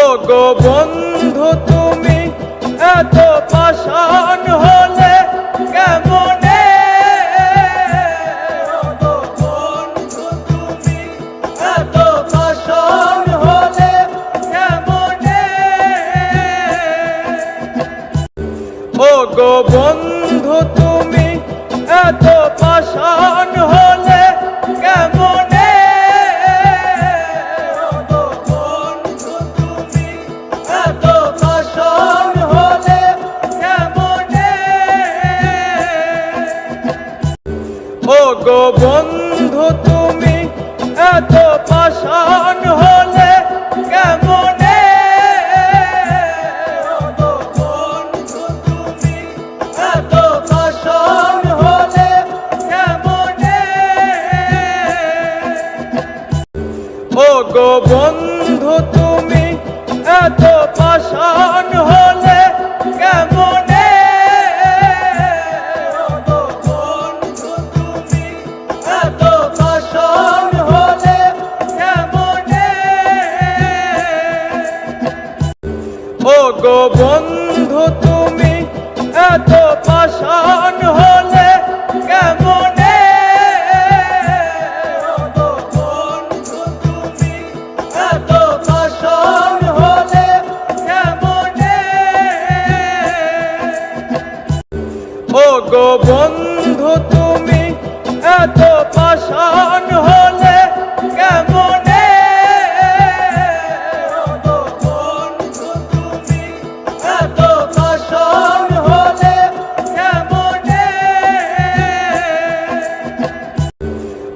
ও গো বন্ধু, তুমি এত পাষাণ হলে কেমনে? ও গো বন্ধু, তুমি এত পাষাণ হলে কেমনে? ও গো বন্ধু, তুমি এত পাষাণ হলে গো বন্ধু তুমি এত পাষাণ হলে কেমনে? বন্ধু তুমি হলে কেমনে? ও গো বন্ধু তুমি এত পাষাণ হলে গো বন্ধু তুমি এত পাষাণ হলে কেমনে? ও গো বন্ধু তুমি এত পাষাণ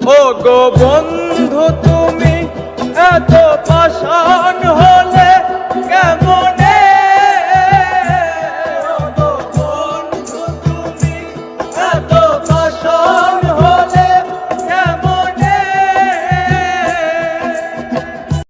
ও গো বন্ধু তুমি এত পাশা